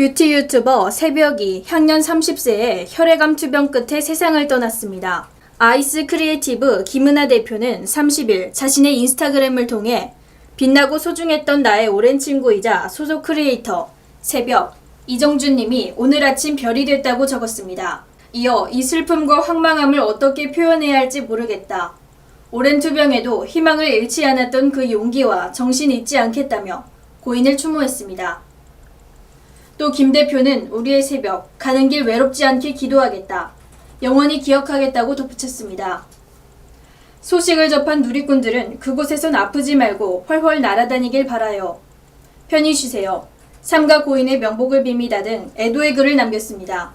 뷰티 유튜버 새벽이 향년 30세에 혈액암 투병 끝에 세상을 떠났습니다. 아이스 크리에이티브 김은아 대표는 30일 자신의 인스타그램을 통해 빛나고 소중했던 나의 오랜 친구이자 소속 크리에이터 새벽 이정준 님이 오늘 아침 별이 됐다고 적었습니다. 이어 이 슬픔과 황망함을 어떻게 표현해야 할지 모르겠다. 오랜 투병에도 희망을 잃지 않았던 그 용기와 정신 잊지 않겠다며 고인을 추모했습니다. 또 김 대표는 우리의 새벽, 가는 길 외롭지 않게 기도하겠다. 영원히 기억하겠다고 덧붙였습니다. 소식을 접한 누리꾼들은 그곳에선 아프지 말고 훨훨 날아다니길 바라요. 편히 쉬세요. 삼가 고인의 명복을 빕니다 등 애도의 글을 남겼습니다.